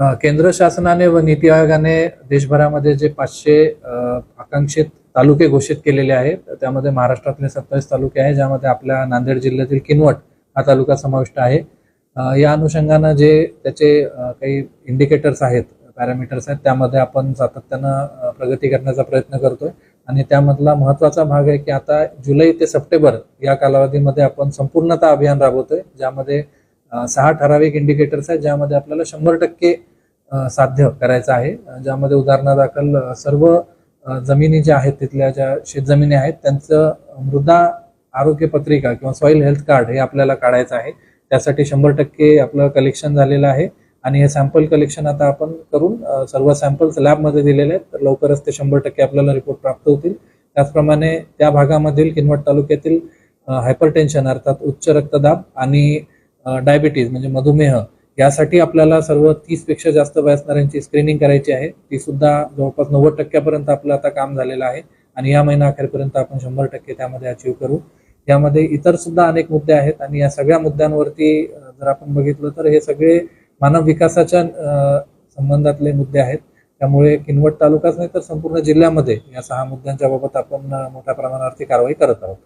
केंद्र शासनाने व नीती आयोगाने देशभरामध्ये जे पाचशे आकांक्षित तालुके घोषित केलेले आहेत त्यामध्ये महाराष्ट्रातले सत्तावीस तालुके आहेत ज्यामध्ये आपल्या नांदेड जिल्ह्यातील किनवट हा तालुका समाविष्ट आहे. या अनुषंगानं जे त्याचे काही इंडिकेटर्स आहेत पॅरामीटर्स आहेत त्यामध्ये आपण सातत्यानं प्रगती करण्याचा प्रयत्न करतोय. आणि त्यामधला महत्त्वाचा भाग आहे की आता जुलै ते सप्टेंबर या कालावधीमध्ये आपण संपूर्णतः अभियान राबवतोय ज्यामध्ये सहा ठराविक इंडिकेटर्स आहेत ज्यामध्ये आपल्याला शंभर टक्के साध्य करायचं आहे. ज्यामध्ये उदाहरणादाखल सर्व जमिनी ज्या आहेत तिथल्या ज्या शेतजमिनी आहेत त्यांचं मृदा आरोग्य पत्रिका किंवा सॉईल हेल्थ कार्ड हे आपल्याला काढायचं आहे. त्यासाठी शंभर टक्के आपलं कलेक्शन झालेलं आहे. आणि हे सॅम्पल कलेक्शन आता आपण करून सर्व सॅम्पल्स लॅबमध्ये दिलेले आहेत. तर लवकरच ते शंभर टक्के आपल्याला रिपोर्ट प्राप्त होतील. त्याचप्रमाणे त्या भागामधील किनवट तालुक्यातील हायपरटेन्शन अर्थात उच्च रक्तदाब आणि डायबिटीज म्हणजे मधुमेह यासाठी आपल्याला सर्व तीसपेक्षा जास्त वयसणाऱ्यांची स्क्रीनिंग करायची आहे. ती सुद्धा जवळपास नव्वद टक्क्यापर्यंत आपलं आता काम झालेलं आहे. आणि या महिना अखेरपर्यंत आपण शंभर टक्के त्यामध्ये अचीव करू. यामध्ये इतर सुद्धा अनेक मुद्दे आहेत आणि या सगळ्या मुद्द्यांवरती जर आपण बघितलं तर हे सगळे मानव विकासाच्या संबंधातले मुद्दे आहेत. त्यामुळे किनवट तालुकाच नाही तर संपूर्ण जिल्ह्यामध्ये या सहा मुद्द्यांच्या बाबत आपण मोठ्या प्रमाणावरती कारवाई करत आहोत.